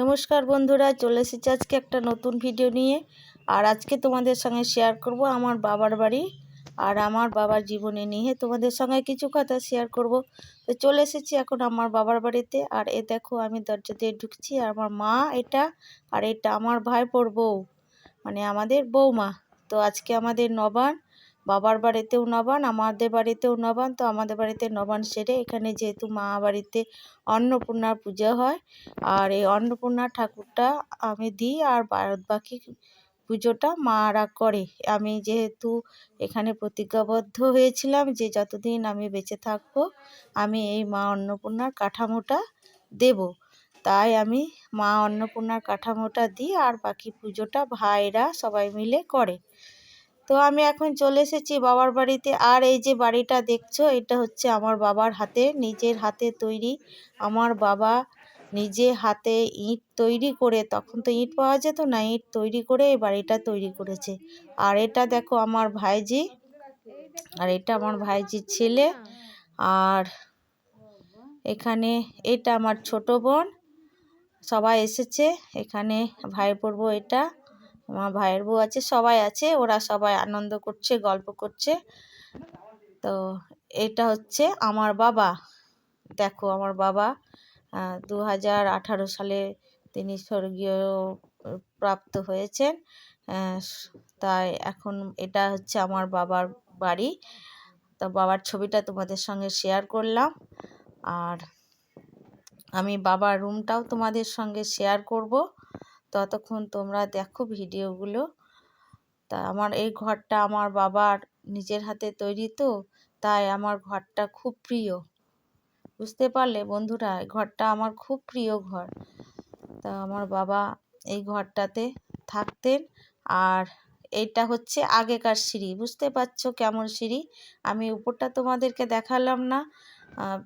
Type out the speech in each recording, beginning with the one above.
নমস্কার বন্ধুরা, চলে এসেছি আজকে একটা নতুন ভিডিও নিয়ে। আর আজকে তোমাদের সঙ্গে শেয়ার করব আমার বাবার বাড়ি আর আমার বাবার জীবনে নিয়ে। তোমাদের সঙ্গে কিছু কথা শেয়ার করব। তো চলে এসেছি এখন আমার বাবার বাড়িতে। আর এ দেখো, আমি দরজা দিয়ে ঢুকছি। আর আমার মা এটা, আর এটা আমার ভাই পর বউ মানে আমাদের বৌমা। তো আজকে আমাদের নবান বাবার বাড়িতেও নবান, আমাদের বাড়িতেও নবান, তো আমাদের বাড়িতে নবান সেরে এখানে যেহেতু মা বাড়িতে অন্নপূর্ণার পুজো হয়, আর এই অন্নপূর্ণা ঠাকুরটা আমি দিই আর বাকি পুজোটা মারা করে। আমি যেহেতু এখানে প্রতিজ্ঞাবদ্ধ হয়েছিলাম যে যতদিন আমি বেঁচে থাকব, আমি এই মা অন্নপূর্ণার কাঠামোটা দেব। তাই আমি মা অন্নপূর্ণার কাঠামোটা দিই আর বাকি পুজোটা ভাইরা সবাই মিলে করে। তো আমি এখন চলে এসেছি বাবার বাড়িতে। আর এই যে বাড়িটা দেখছ, এটা হচ্ছে আমার বাবার হাতে, নিজের হাতে তৈরি। আমার বাবা নিজে হাতে ইট তৈরি করে, তখন তো ইট পাওয়া যেত না, ইট তৈরি করে এই বাড়িটা তৈরি করেছে। আর এটা দেখো আমার ভাইজি, আর এটা আমার ভাইজির ছেলে। আর এখানে এটা আমার ছোট বোন, সবাই এসেছে। এখানে ভাই পড়ব এটা। আমার ভাইয়ের বউ আছে, সবাই আছে, ওরা সবাই আনন্দ করছে, গল্প করছে। তো এটা হচ্ছে আমার বাবা। দেখো আমার বাবা দু হাজার আঠারো সালে তিনি স্বর্গীয় প্রাপ্ত হয়েছেন। তাই এখন এটা হচ্ছে আমার বাবার বাড়ি। তো বাবার ছবিটা তোমাদের সঙ্গে শেয়ার করলাম। আর আমি বাবার রুমটাও তোমাদের সঙ্গে শেয়ার করব। ততক্ষণ তোমরা দেখো ভিডিওগুলো। তা আমার এই ঘরটা আমার বাবার নিজের হাতে তৈরি তো, তাই আমার ঘরটা খুব প্রিয়। বুঝতে পারলে বন্ধুরা ঘরটা আমার খুব প্রিয় ঘর। তা আমার বাবা এই ঘরটাতে থাকতেন। আর এইটা হচ্ছে আগেকার সিঁড়ি, বুঝতে পারছ কেমন সিঁড়ি? আমি উপরটা তোমাদেরকে দেখালাম না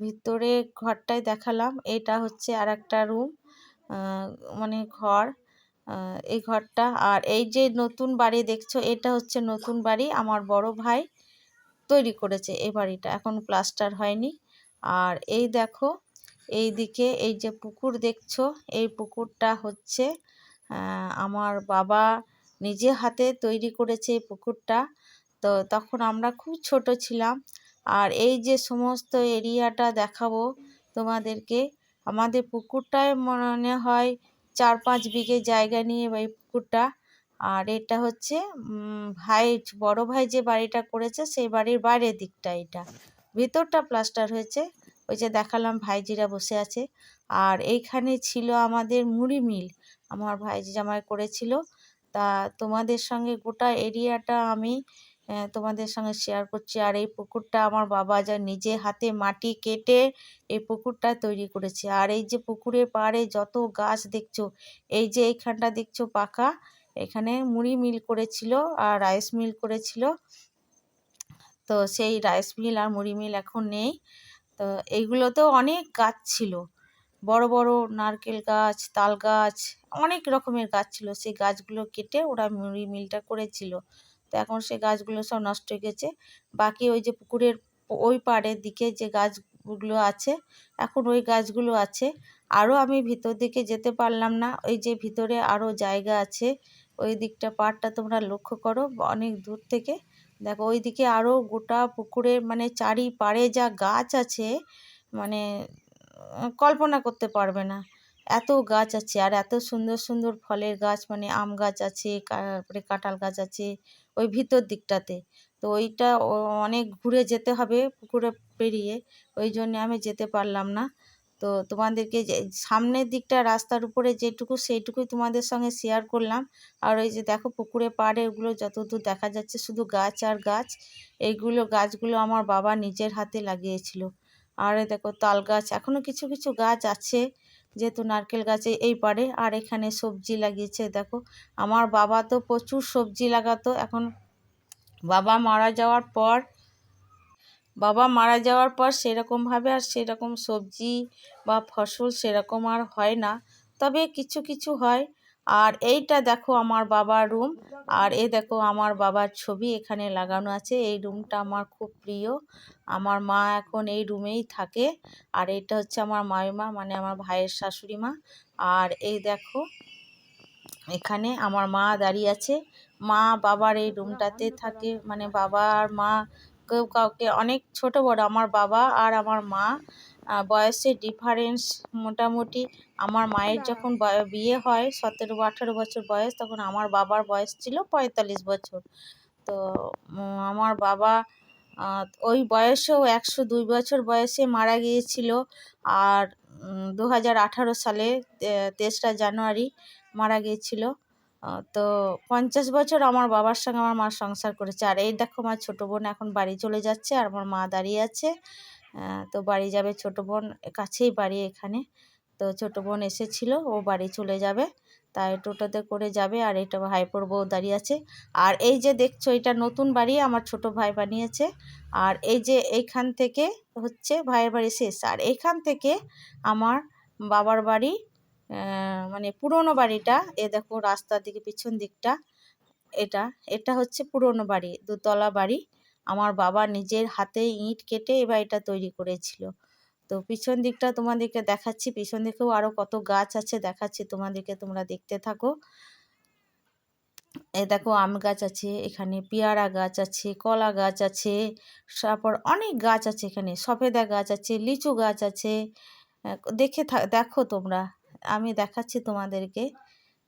ভিতরে ঘরটাই দেখালাম। এটা হচ্ছে আর একটা রুম মানে ঘর। এই ঘরটা। আর এই যে নতুন বাড়ি দেখছ, এটা হচ্ছে নতুন বাড়ি আমার বড় ভাই তৈরি করেছে এই বাড়িটা। এখন প্লাস্টার হয়নি। আর এই দেখো, এই দিকে এই যে পুকুর দেখছ, এই পুকুরটা হচ্ছে আমার বাবা নিজে হাতে তৈরি করেছে এই পুকুরটা। তো তখন আমরা খুব ছোট ছিলাম। আর এই যে সমস্ত এরিয়াটা দেখাবো তোমাদেরকে, আমাদের পুকুরটায় মনে হয় চার পাঁচ বিঘে জায়গা নিয়ে এই পুকুরটা। আর এটা হচ্ছে ভাই, বড় ভাই যে বাড়িটা করেছে, সেই বাড়ির বাইরের দিকটা এটা। ভিতরটা প্লাস্টার হয়েছে। ওই যে দেখালাম, ভাইজিরা বসে আছে। আর এইখানে ছিল আমাদের মুড়ি মিল। আমার ভাইজি জামাই করেছিল। তা তোমাদের সঙ্গে গোটা এরিয়াটা আমি তোমাদের সঙ্গে শেয়ার করছি। আর এই পুকুরটা আমার বাবা যা নিজে হাতে মাটি কেটে এই পুকুরটা তৈরি করেছে। আর এই যে পুকুরের পাড়ে যত গাছ দেখছ, এই যে এইখানটা দেখছ পাকা, এখানে মুড়ি মিল করেছিল আর রাইস মিল করেছিল। তো সেই রাইস মিল আর মুড়ি মিল এখন নেই। তো এইগুলোতেও অনেক গাছ ছিল। বড় বড় নারকেল গাছ, তাল গাছ, অনেক রকমের গাছ ছিল। সেই গাছগুলো কেটে ওরা মুড়ি মিলটা করেছিল। তো এখন সে গাছগুলো সব নষ্ট হয়ে গেছে। বাকি ওই যে পুকুরের ওই পাড়ের দিকে যে গাছগুলো আছে, এখন ওই গাছগুলো আছে। আরও আমি ভিতর দিকে যেতে পারলাম না। ওই যে ভিতরে আরও জায়গা আছে। ওই দিকটা পাড়টা তোমরা লক্ষ্য করো, অনেক দূর থেকে। দেখো, ওই দিকে আরও গোটা পুকুরের মানে চারি পাড়ে যা গাছ আছে মানে কল্পনা করতে পারবে না। এত গাছ আছে আর এত সুন্দর সুন্দর ফলের গাছ মানে আম গাছ আছে তারপরে কাঁঠাল গাছ আছে ওই ভিতর দিকটাতে। তো ওইটা অনেক ঘুরে যেতে হবে পুকুরে পেরিয়ে, ওই জন্যে আমি যেতে পারলাম না। তো তোমাদেরকে যে, সামনের দিকটা রাস্তার উপরে যেটুকু সেইটুকুই তোমাদের সঙ্গে শেয়ার করলাম। আর ওই যে দেখো পুকুরে পাড়ে ওগুলো যতদূর দেখা যাচ্ছে শুধু গাছ আর গাছ এইগুলো গাছগুলো আমার বাবা নিজের হাতে লাগিয়েছিল। আর দেখো তাল গাছ এখনও কিছু কিছু গাছ আছে। যেহেতু নারকেল গাছে এই পারে, আর এখানে সবজি লাগিয়েছে, দেখো। আমার বাবা তো প্রচুর সবজি লাগাতো, এখন বাবা মারা যাওয়ার পর, বাবা মারা যাওয়ার পর সেরকমভাবে আর সেরকম সবজি বা ফসল সেরকম আর হয় না। তবে কিছু কিছু হয় আর এইটা দেখো আমার বাবার রুম। আর এ দেখো আমার বাবার ছবি এখানে লাগানো আছে। এই রুমটা আমার খুব প্রিয়। আমার মা এখন এই রুমেই থাকে। আর এটা হচ্ছে আমার মায়মা মানে আমার ভাইয়ের শাশুড়ি মা আর এই দেখো, এখানে আমার মা দাঁড়িয়ে আছে। মা বাবার এই রুমটাতে থাকে। মানে বাবা আর মা কেউ কাউকে, অনেক ছোট বড়, আমার বাবা আর আমার মা। বয়সের ডিফারেন্স মোটামুটি। আমার মায়ের যখন বিয়ে হয় সতেরো আঠেরো বছর বয়স, তখন আমার বাবার বয়স ছিল পঁয়তাল্লিশ বছর। তো আমার বাবা ওই বয়সেও একশো দুই বছর বয়সে মারা গিয়েছিল। আর দু হাজার আঠারো সালে তেসরা জানুয়ারি মারা গিয়েছিল। তো, পঞ্চাশ বছর আমার বাবার সঙ্গে আমার মা সংসার করেছে। আর এই দেখো, আমার ছোটো বোন এখন বাড়ি চলে যাচ্ছে আর আমার মা দাঁড়িয়ে আছে। তো বাড়ি যাবে ছোটো বোন কাছেই বাড়ি এখানে। তো ছোটো বোন এসেছিল, ও বাড়ি চলে যাবে। তাই টোটোতে করে যাবে আর এটা ভাইপোর বউ দাঁড়িয়ে আছে। আর এই যে দেখছ, এটা নতুন বাড়ি আমার ছোট ভাই বানিয়েছে। আর এই যে এইখান থেকে হচ্ছে ভাইয়ের বাড়ি শেষ। আর এইখান থেকে আমার বাবার বাড়ি মানে পুরনো বাড়িটা, এ দেখো রাস্তার দিকে পিছন দিকটা, এটা এটা হচ্ছে পুরনো বাড়ি, দুতলা বাড়ি। আমার বাবা নিজের হাতে ইট কেটে এ বাড়িটা তৈরি করেছিল। তো পিছন দিকটা তোমাদেরকে দেখাচ্ছি। পিছন দিকেও আরও কত গাছ আছে দেখাচ্ছি তোমাদেরকে, তোমরা দেখতে থাকো। এ দেখো আম গাছ আছে, এখানে পেয়ারা গাছ আছে, কলা গাছ আছে, তারপর অনেক গাছ আছে এখানে। সফেদা গাছ আছে, লিচু গাছ আছে। দেখে দেখো তোমরা। আমি দেখাচ্ছি তোমাদেরকে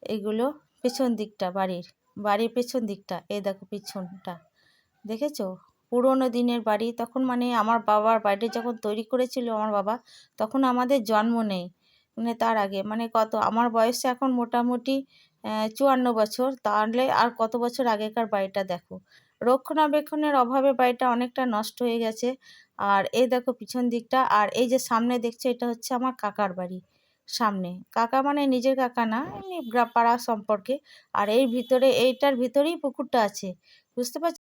এগুলো পেছন দিকটা, বাড়ির বাড়ির পেছন দিকটা। এই দেখো পিছনটা। দেখেছ? পুরোনো দিনের বাড়ি, তখন মানে আমার বাবার বাড়িটা যখন তৈরি করেছিল আমার বাবা, তখন আমাদের জন্ম নেই। মানে তার আগে মানে কত, আমার বয়সে এখন মোটামুটি চুয়ান্ন বছর। তাহলে আর কত বছর আগেকার বাড়িটা দেখো? রক্ষণাবেক্ষণের অভাবে বাড়িটা অনেকটা নষ্ট হয়ে গেছে। আর এই দেখো পিছন দিকটা, আর এই যে সামনে দেখছ, এটা হচ্ছে আমার কাকার বাড়ি। সামনে। কাকা মানে নিজের কাকা না এমনি পাড়া সম্পর্কে। আর এই ভিতরে, এইটার ভিতরেই পুকুরটা আছে। বুঝতে পারছি